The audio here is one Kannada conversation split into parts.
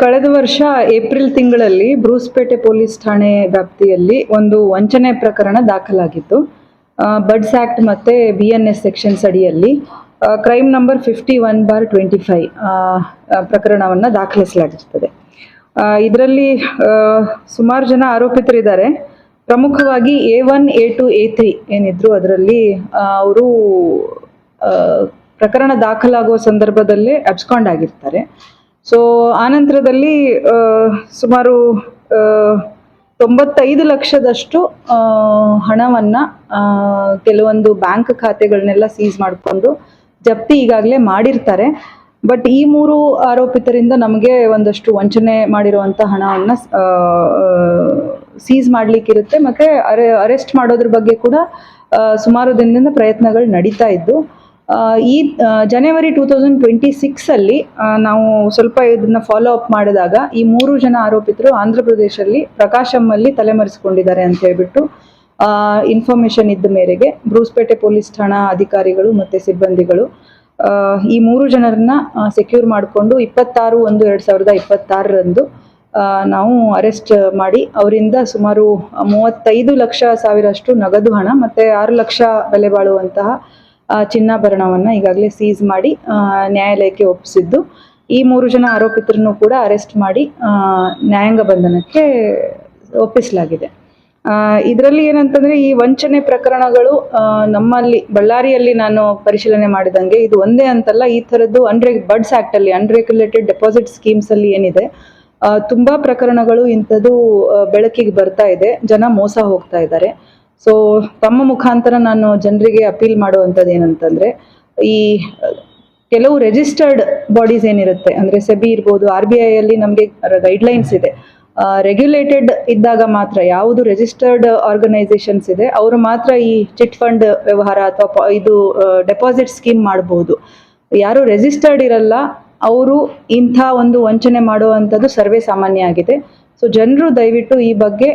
ಕಳೆದ ವರ್ಷ ಏಪ್ರಿಲ್ ತಿಂಗಳಲ್ಲಿ ಬ್ರೂಸ್ಪೇಟೆ ಪೊಲೀಸ್ ಠಾಣೆ ವ್ಯಾಪ್ತಿಯಲ್ಲಿ ಒಂದು ವಂಚನೆ ಪ್ರಕರಣ ದಾಖಲಾಗಿತ್ತು. ಬಡ್ಸ್ ಆ್ಯಕ್ಟ್ ಮತ್ತೆ ಬಿ ಎನ್ ಎಸ್ ಸೆಕ್ಷನ್ಸ್ ಅಡಿಯಲ್ಲಿ crime number fifty one bar twenty five ಪ್ರಕರಣವನ್ನು ದಾಖಲಿಸಲಾಗಿರ್ತದೆ. ಇದರಲ್ಲಿ ಸುಮಾರು ಜನ ಆರೋಪಿತರಿದ್ದಾರೆ. ಪ್ರಮುಖವಾಗಿ A one, A two, A three ಏನಿದ್ರು ಅದರಲ್ಲಿ ಅವರು ಪ್ರಕರಣ ದಾಖಲಾಗುವ ಸಂದರ್ಭದಲ್ಲೇ ಅಬ್ಸ್ಕಾಂಡ್ ಆಗಿರ್ತಾರೆ. ಸೊ ಆನಂತರದಲ್ಲಿ ಸುಮಾರು ತೊಂಬತ್ತೈದು ಲಕ್ಷದಷ್ಟು ಹಣವನ್ನ ಕೆಲವೊಂದು ಬ್ಯಾಂಕ್ ಖಾತೆಗಳನ್ನೆಲ್ಲ ಸೀಸ್ ಮಾಡಿಕೊಂಡು ಜಪ್ತಿ ಈಗಾಗಲೇ ಮಾಡಿರ್ತಾರೆ. ಬಟ್ ಈ ಮೂರು ಆರೋಪಿತರಿಂದ ನಮಗೆ ಒಂದಷ್ಟು ವಂಚನೆ ಮಾಡಿರುವಂಥ ಹಣವನ್ನು ಸೀಸ್ ಮಾಡ್ಲಿಕ್ಕಿರುತ್ತೆ. ಮತ್ತೆ ಅರೆ, ಅರೆಸ್ಟ್ ಮಾಡೋದ್ರ ಬಗ್ಗೆ ಕೂಡ ಸುಮಾರು ದಿನದಿಂದ ಪ್ರಯತ್ನಗಳು ನಡೀತಾ ಇದ್ದು ಈ ಜನವರಿ ಟೂ ತೌಸಂಡ್ ಟ್ವೆಂಟಿ ಸಿಕ್ಸಲ್ಲಿ ನಾವು ಸ್ವಲ್ಪ ಇದನ್ನ ಫಾಲೋ ಅಪ್ ಮಾಡಿದಾಗ ಈ ಮೂರು ಜನ ಆರೋಪಿತರು ಆಂಧ್ರ ಪ್ರದೇಶದಲ್ಲಿ ಪ್ರಕಾಶಮ್ಮಲ್ಲಿ ತಲೆಮರೆಸಿಕೊಂಡಿದ್ದಾರೆ ಅಂತ ಹೇಳ್ಬಿಟ್ಟು ಇನ್ಫಾರ್ಮೇಷನ್ ಇದ್ದ ಮೇರೆಗೆ ಬ್ರೂಸ್ಪೇಟೆ ಪೊಲೀಸ್ ಠಾಣಾ ಅಧಿಕಾರಿಗಳು ಮತ್ತು ಸಿಬ್ಬಂದಿಗಳು ಈ ಮೂರು ಜನರನ್ನ ಸೆಕ್ಯೂರ್ ಮಾಡಿಕೊಂಡು ಇಪ್ಪತ್ತಾರು ಒಂದು ಎರಡು ಸಾವಿರದ ಇಪ್ಪತ್ತಾರರಂದು ನಾವು ಅರೆಸ್ಟ್ ಮಾಡಿ ಅವರಿಂದ ಸುಮಾರು ಮೂವತ್ತೈದು ಲಕ್ಷ ಸಾವಿರಷ್ಟು ನಗದು ಹಣ ಮತ್ತು ಆರು ಲಕ್ಷ ಬೆಲೆ ಬಾಳುವಂತಹ ಚಿನ್ನಾಭರಣವನ್ನು ಈಗಾಗಲೇ ಸೀಸ್ ಮಾಡಿ ನ್ಯಾಯಾಲಯಕ್ಕೆ ಒಪ್ಪಿಸಿದ್ದು. ಈ ಮೂರು ಜನ ಆರೋಪಿತರನ್ನು ಕೂಡ ಅರೆಸ್ಟ್ ಮಾಡಿ ನ್ಯಾಯಾಂಗ ಬಂಧನಕ್ಕೆ ಒಪ್ಪಿಸಲಾಗಿದೆ. ಇದರಲ್ಲಿ ಏನಂತಂದ್ರೆ ಈ ವಂಚನೆ ಪ್ರಕರಣಗಳು ನಮ್ಮಲ್ಲಿ, ಬಳ್ಳಾರಿಯಲ್ಲಿ ನಾನು ಪರಿಶೀಲನೆ ಮಾಡಿದಂಗೆ ಇದು ಒಂದೇ ಅಂತಲ್ಲ, ಈ ಥರದ್ದು ಅನ್ರೆ ಬಡ್ಸ್ ಆಕ್ಟ್ ಅಲ್ಲಿ ಅನ್ರೆಗ್ಯುಲೇಟೆಡ್ ಡೆಪಾಸಿಟ್ ಸ್ಕೀಮ್ಸ್ ಅಲ್ಲಿ ಏನಿದೆ ತುಂಬಾ ಪ್ರಕರಣಗಳು ಇಂಥದ್ದು ಬೆಳಕಿಗೆ ಬರ್ತಾ ಇದೆ, ಜನ ಮೋಸ ಹೋಗ್ತಾ ಇದ್ದಾರೆ. ಸೊ ತಮ್ಮ ಮುಖಾಂತರ ನಾನು ಜನರಿಗೆ ಅಪೀಲ್ ಮಾಡುವಂಥದ್ದು ಏನಂತಂದ್ರೆ, ಈ, ಕೆಲವು ರೆಜಿಸ್ಟರ್ಡ್ ಬಾಡೀಸ್ ಏನಿರುತ್ತೆ, ಅಂದ್ರೆ ಸೆಬಿ ಇರ್ಬೋದು ಆರ್ ಬಿ ಐ ಅಲ್ಲಿ ನಮಗೆ ಗೈಡ್ಲೈನ್ಸ್ ಇದೆ. ರೆಗ್ಯುಲೇಟೆಡ್ ಇದ್ದಾಗ ಮಾತ್ರ ಯಾವುದು ರೆಜಿಸ್ಟರ್ಡ್ ಆರ್ಗನೈಸೇಷನ್ಸ್ ಇದೆ, ಅವರು ಮಾತ್ರ ಈ ಚಿಟ್ ಫಂಡ್ ವ್ಯವಹಾರ ಅಥವಾ ಇದು ಡೆಪಾಸಿಟ್ ಸ್ಕೀಮ್ ಮಾಡಬಹುದು ಯಾರು ರೆಜಿಸ್ಟರ್ಡ್ ಇರಲ್ಲ, ಅವರು ಇಂಥ ಒಂದು ವಂಚನೆ ಮಾಡುವಂಥದ್ದು ಸರ್ವೇ ಸಾಮಾನ್ಯ ಆಗಿದೆ. ಸೊ ಜನರು ದಯವಿಟ್ಟು ಈ ಬಗ್ಗೆ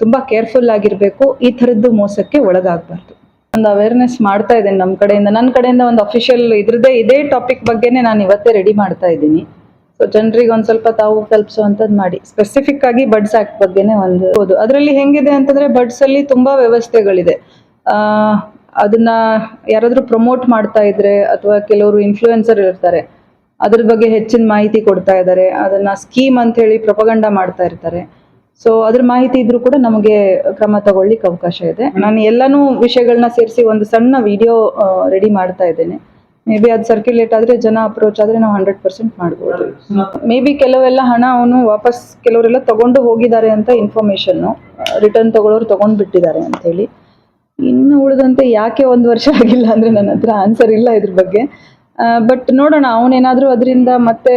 ತುಂಬ ಕೇರ್ಫುಲ್ ಆಗಿರಬೇಕು. ಈ ಥರದ್ದು ಮೋಸಕ್ಕೆ ಒಳಗಾಗಬಾರ್ದು. ಒಂದು ಅವೇರ್ನೆಸ್ ಮಾಡ್ತಾ ಇದ್ದೇನೆ ನಮ್ಮ ಕಡೆಯಿಂದ. ನನ್ನ ಕಡೆಯಿಂದ ಒಂದು ಅಫಿಷಿಯಲ್ ಇದ್ರದ್ದೇ ಇದೇ ಟಾಪಿಕ್ ಬಗ್ಗೆನೇ ನಾನು ಇವತ್ತೇ ರೆಡಿ ಮಾಡ್ತಾ ಇದ್ದೀನಿ. ಸೊ ಜನರಿಗೆ ಒಂದು ಸ್ವಲ್ಪ ತಾವು ತಲುಪಿಸುವಂಥದ್ದು ಮಾಡಿ. ಸ್ಪೆಸಿಫಿಕ್ ಆಗಿ ಬಡ್ಸ್ ಆಕ್ಟ್ ಬಗ್ಗೆನೇ ಒಂದು ಹೌದು ಅದರಲ್ಲಿ ಹೆಂಗಿದೆ ಅಂತಂದರೆ ಬಡ್ಸಲ್ಲಿ ತುಂಬ ವ್ಯವಸ್ಥೆಗಳಿದೆ. ಅದನ್ನ ಯಾರಾದರೂ ಪ್ರಮೋಟ್ ಮಾಡ್ತಾ ಇದ್ರೆ ಅಥವಾ ಕೆಲವರು ಇನ್ಫ್ಲೂಯೆನ್ಸರ್ ಇರ್ತಾರೆ ಅದ್ರ ಬಗ್ಗೆ ಹೆಚ್ಚಿನ ಮಾಹಿತಿ ಕೊಡ್ತಾ ಇದ್ದಾರೆ. ಅದನ್ನ ಸ್ಕೀಮ್ ಅಂತ ಹೇಳಿ ಪ್ರಪಗಂಡ ಮಾಡ್ತಾ ಇರ್ತಾರೆ. ಸೊ ಅದ್ರ ಮಾಹಿತಿ ಇದ್ರೂ ಕೂಡ ನಮಗೆ ಕ್ರಮ ತಗೊಳ್ಳಿಕ್ಕೆ ಅವಕಾಶ ಇದೆ. ನಾನು ಎಲ್ಲಾನು ವಿಷಯಗಳನ್ನ ಸೇರಿಸಿ ಒಂದು ಸಣ್ಣ ವಿಡಿಯೋ ರೆಡಿ ಮಾಡ್ತಾ ಇದ್ದೇನೆ. ಮೇ ಬಿ ಅದು ಸರ್ಕ್ಯುಲೇಟ್ ಆದ್ರೆ, ಜನ ಅಪ್ರೋಚ್ ಆದ್ರೆ ನಾವು ಹಂಡ್ರೆಡ್ ಪರ್ಸೆಂಟ್ ಮಾಡ್ಬೋದು. ಮೇ ಬಿ ಕೆಲವೆಲ್ಲ ಹಣ ಅವನು ವಾಪಸ್ ಕೆಲವರೆಲ್ಲ ತಗೊಂಡು ಹೋಗಿದ್ದಾರೆ ಅಂತ ಇನ್ಫಾರ್ಮೇಶನ್ ರಿಟರ್ನ್ ತಗೊಳ್ಳೋರು ತಗೊಂಡ್ ಬಿಟ್ಟಿದ್ದಾರೆ ಅಂತ ಹೇಳಿ. ಇನ್ನು ಉಳಿದಂತೆ ಯಾಕೆ ಒಂದು ವರ್ಷ ಆಗಿಲ್ಲ ಅಂದ್ರೆ ನನ್ನ ಹತ್ರ ಆನ್ಸರ್ ಇಲ್ಲ ಇದ್ರ ಬಗ್ಗೆ. ಬಟ್ ನೋಡೋಣ, ಅವನೇನಾದರೂ ಅದರಿಂದ ಮತ್ತೆ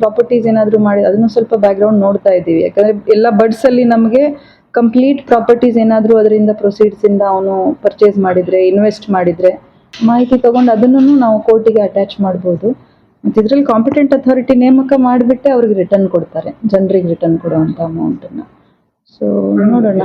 ಪ್ರಾಪರ್ಟೀಸ್ ಏನಾದ್ರೂ ಮಾಡಿ, ಅದನ್ನು ಸ್ವಲ್ಪ ಬ್ಯಾಕ್ಗ್ರೌಂಡ್ ನೋಡ್ತಾ ಇದ್ದೀವಿ. ಯಾಕಂದ್ರೆ ಎಲ್ಲ ಬಡ್ಸ್ ಅಲ್ಲಿ ನಮಗೆ ಕಂಪ್ಲೀಟ್ ಪ್ರಾಪರ್ಟೀಸ್ ಏನಾದ್ರೂ ಅದರಿಂದ ಪ್ರೊಸೀಡ್ಸ್ ಇಂದ ಅವನು ಪರ್ಚೇಸ್ ಮಾಡಿದ್ರೆ ಇನ್ವೆಸ್ಟ್ ಮಾಡಿದ್ರೆ, ಮಾಹಿತಿ ತಗೊಂಡು ಅದನ್ನು ನಾವು ಕೋರ್ಟಿಗೆ ಅಟ್ಯಾಚ್ ಮಾಡ್ಬೋದು. ಮತ್ತು ಇದರಲ್ಲಿ ಕಾಂಪಿಟೆಂಟ್ ಅಥಾರಿಟಿ ನೇಮಕ ಮಾಡಿಬಿಟ್ಟೆ ಅವ್ರಿಗೆ ರಿಟರ್ನ್ ಕೊಡ್ತಾರೆ. ಜನರಿಗೆ ರಿಟರ್ನ್ ಕೊಡುವಂಥ ಅಮೌಂಟನ್ನು ಸೊ ನೋಡೋಣ.